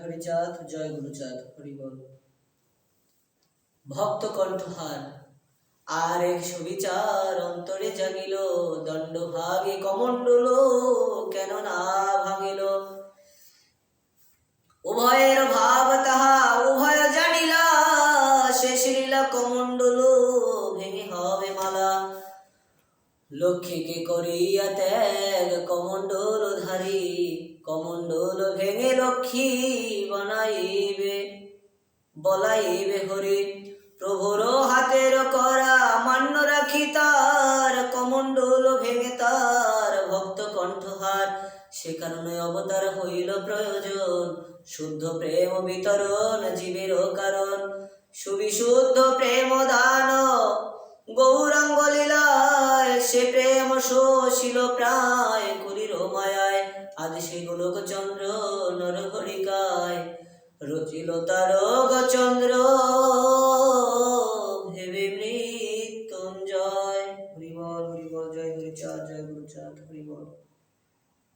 হরিচাঁদ জয় গুরুচাঁদ হরিবল ভক্ত কণ্ঠহার, আর এক সুবিচার অন্তরে জাগিল দণ্ড ভাগে কমণ্ডল কেন না ভাঙিল? উভয়ের ভাব তাহা উভয় জানিলা, শেষ লীলা কমণ্ডল ভেঙে হবে মালা। লক্ষ্মীকে করিয়া ত্যাগ কমণ্ডল ধারি কমণ্ডল ভেঙে লক্ষ্মী বনাইবে, বলাইবে হরি। প্রভুর হাতের করা মান্য রাখি তার, কমণ্ডল ভেঙে তার ভক্ত কণ্ঠহার। সে কারণে অবতার হইল প্রয়োজন, শুদ্ধ প্রেম বিতরণ জীবের কারণ। সুবিশুদ্ধ প্রেম দান, গৌরাঙ্গ লীলায় সে প্রেম শোষিল প্রায় করির আদি সে গোলক চন্দ্র নরহরিকায় রচিল তার চন্দ্র। ভেবে মৃত্যুঞ্জয়। হরিবল হরিবল, জয় হরিচাঁদ জয় গুরুচাঁদ, হরিবল।